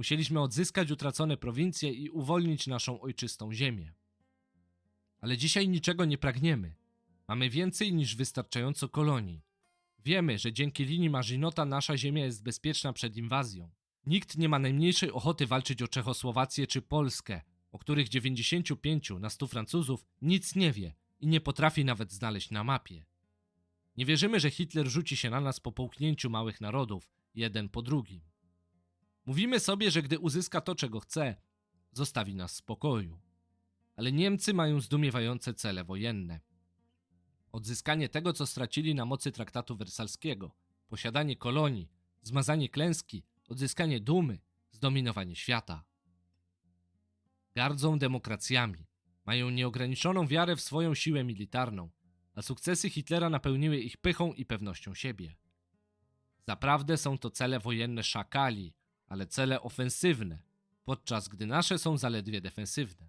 Musieliśmy odzyskać utracone prowincje i uwolnić naszą ojczystą ziemię. Ale dzisiaj niczego nie pragniemy. Mamy więcej niż wystarczająco kolonii. Wiemy, że dzięki linii Marzinota nasza ziemia jest bezpieczna przed inwazją. Nikt nie ma najmniejszej ochoty walczyć o Czechosłowację czy Polskę, o których 95 na 100 Francuzów nic nie wie i nie potrafi nawet znaleźć na mapie. Nie wierzymy, że Hitler rzuci się na nas po połknięciu małych narodów, jeden po drugim. Mówimy sobie, że gdy uzyska to, czego chce, zostawi nas w spokoju. Ale Niemcy mają zdumiewające cele wojenne. Odzyskanie tego, co stracili na mocy traktatu wersalskiego, posiadanie kolonii, zmazanie klęski, odzyskanie dumy, zdominowanie świata. Gardzą demokracjami, mają nieograniczoną wiarę w swoją siłę militarną, a sukcesy Hitlera napełniły ich pychą i pewnością siebie. Zaprawdę są to cele wojenne szakali, ale cele ofensywne, podczas gdy nasze są zaledwie defensywne.